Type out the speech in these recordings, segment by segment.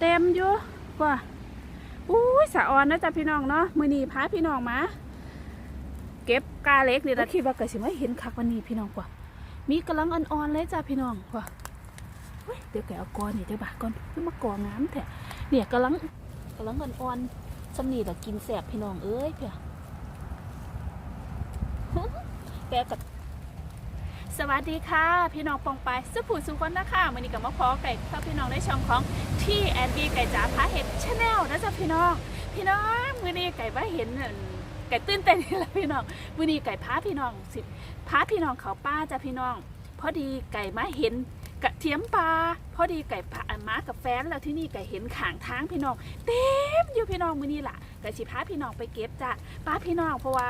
เต็มอยู่กว่าอุ้ยสะออนนะจ๊ะพี่น้องเนาะมือนีพาพี่น้องมา เก็บกาเล็กนี่ละคิดว่าเกิดสิไม่เห็นคักวันนี้พี่น้องกว่า มีกำลังอ่อนๆเลยจ้ะพี่น้องกว่าเฮ้ยเดี๋ยวแกเอากอนนี่เดี๋ยวบาก่อนเพิ่งมากองน้ำแท้เนี่ยกำลังกำลังอ่อนๆสำนีแต่กินแสบพี่น้องเอ้ยเพียแกกับ สวัสดีค่ะ พี่น้องปองไปสุผูสุคนนะคะวันนี้กับมาพอไก่ถ้าพี่น้องได้ช่องของที่แอนดี้ไก่จ๋าพาเห็ดชาแนลนะจ๊ะพี่น้อง พี่น้องมือนี้ไก่ว่าเห็นไก่ตื่นเต้นนี่แหละพี่น้องมือนี้ไก่พาพี่น้องสิพาพี่น้องเขาป้าจ้ะพี่น้อง พอดีไก่มาเห็นกระเทียมปลาพอดีไก่พามากับแฟนแล้วที่นี่ไก่เห็นขางทางพี่น้อง เต็มอยู่พี่น้องมือนี้ล่ะไก่สิพาพี่น้องไปเก็บจ้ะป้าพี่น้องเพราะว่า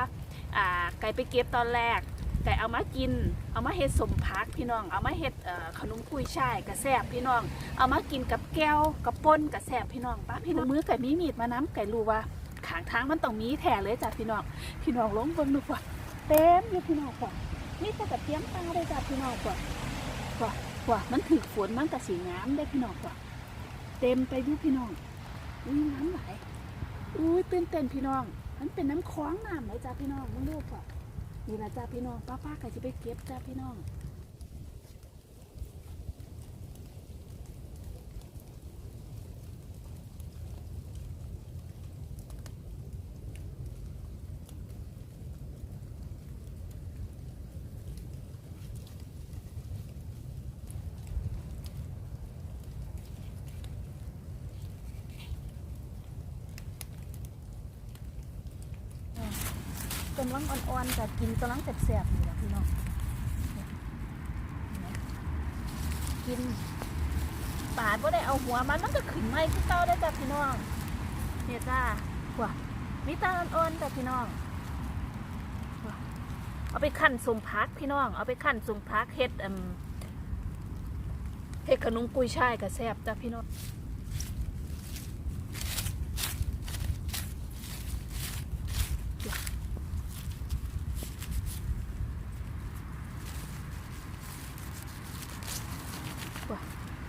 ไก่ไปเก็บตอนแรก ก่เอามากิน เอามาเฮ็ดสมพักพี่น้อง เอามาเฮ็ดขนมกุยช่ายกระแซบพี่น้อง เอามากินกับแก้วกับป่นกระแซบพี่น้องป้าพี่น้องมือไก่มีมีดมาน้ำไก่รู้ว่าขางทางมันต้องมีแถเลยจ้ะพี่น้อง พี่น้องลงเบิ่งดูกว่าเต็มอยู่พี่น้องกว่ามีแต่กระเทียมปลาเลยจ้ะพี่น้องกว่ากว่ากว่ามันถึกฝนมันกระสีน้ำได้พี่น้องกว่า เต็มไปดูพี่น้องอุ้ยน้ำไหลอุ้ยตื่นเต้นพี่น้อง มันเป็นน้ำคล้องน้ำไหลจ้ะพี่น้องมึงดูกว่า นี่ละจ้าพี่น้องป้าป้าก็จะไปเก็บจ้าพี่น้องกำลังอ่อนๆแต่กินกำลังแสบๆนี่แหละพี่น้องกินปาดก็ได้เอาหัวมันมันก็ขึ้นไม่ขึ้นเต้าได้จ้ะพี่น้องเนี่ยจ้าว้ามีตาอ่อนๆจ้ะพี่น้องเอาไปขั้นสมพักพี่น้อง เอาไปขั้นสมพักเฮ็ดเฮ็ดขนมกุยช่ายกับแซบจ้ะพี่น้อง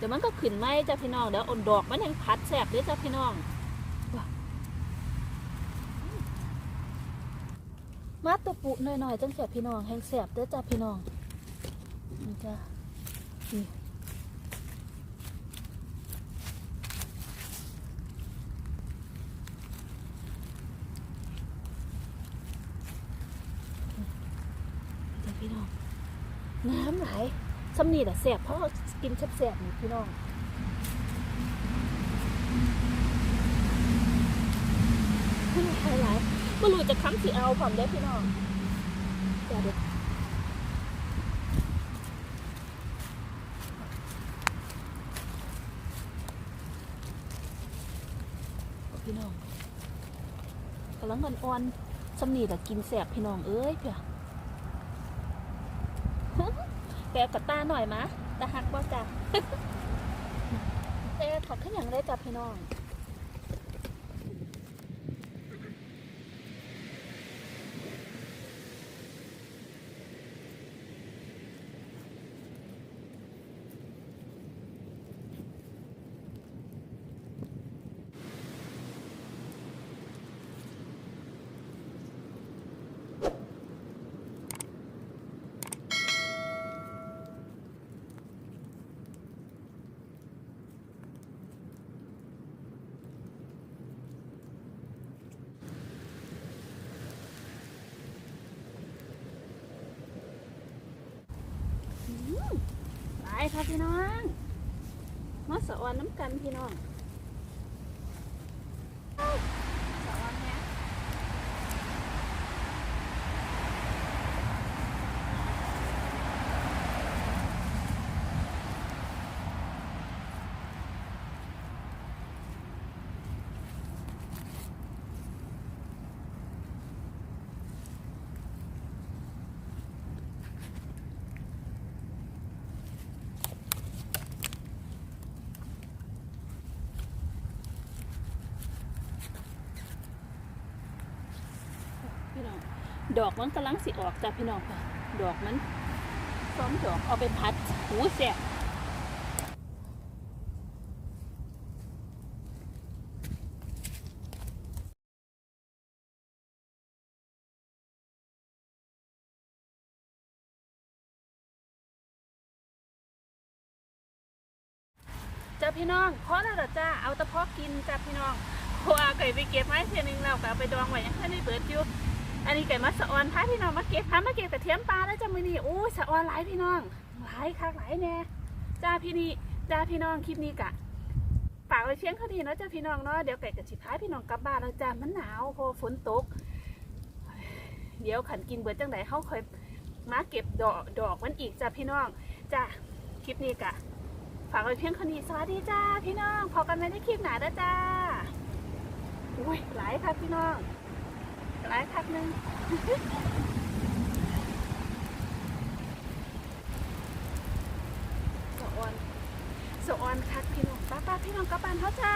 เดี๋ยวมันก็ขึ้นไหมจ้ะพี่น้องเดี๋ยวอ่อนดอกมันยังพัดแสบด้วยจ้ะพี่น้อง มาตัวปุหน่อยๆจังแสบพี่น้องแห้งแสบเด้อจ้ะพี่น้องนี่จ้ะนี่จ้ะพี่น้องน้ำไหล สำนีแหละแสบเพราะกินแสบๆนี่พี่น้องขึ้นไฮไลท์ไม่รู้จะค้ำสีเอาผมได้พี่น้องเดี๋ยวเดี๋ยวพี่น้องกำลังอ่อนสำนีแหละกินแสบพี่น้องเอ้ยเพีย แกกับตาหน่อยมะตาหักบ่จ้ะแกขอขึ้นอย่างได้จ้ะพี่น้องไป ค่ะพี่น้องมาสะออนน้ำกันพี่น้อง ดอกมันกำลังสิออกจ้ะพี่น้องค่ะ ดอกมันสองดอกเอาไปพัดหูเสียจ้าพี่น้องขอแล้วจ้าเอาตะพอกินจ้าพี่น้องเพราะว่าเคยไปเก็บไม้เสียนึงเรากลับไปดองไว้ยังแค่ในเบิดยู่ อันนี้ไก่มาสะออนพาพี่น้องมาเก็บพามาเก็บกระเทียมปลาแล้วจ้ามือนี่โอ้ยสะออนหลายพี่น้องหลายคักหลายแน่จ้าพี่นี่จ้าพี่น้องคลิปนี้กะฝากไว้เพียงเท่านี้เนาะจ้าพี่น้องเนาะเดี๋ยวไก่กับสิพาพี่น้องกลับบ้านแล้วจ้ามันหนาวพอฝนตก เดี๋ยวขันกินเบิดจังไหนเขาคอยมาเก็บดอกดอกมันอีกจ้าพี่น้องจ้าคลิปนี้กะฝากไว้เพียงเท่านี้สวัสดีจ้าพี่น้องพอกันไหมในคลิปหนาเด้อจ้าอุ้ยหลายคักพี่น้อง หลายพักหนึงสะออนสะออนคักพี่น้องป้าป้าพี่น้องกลับบ้านเขาจ้า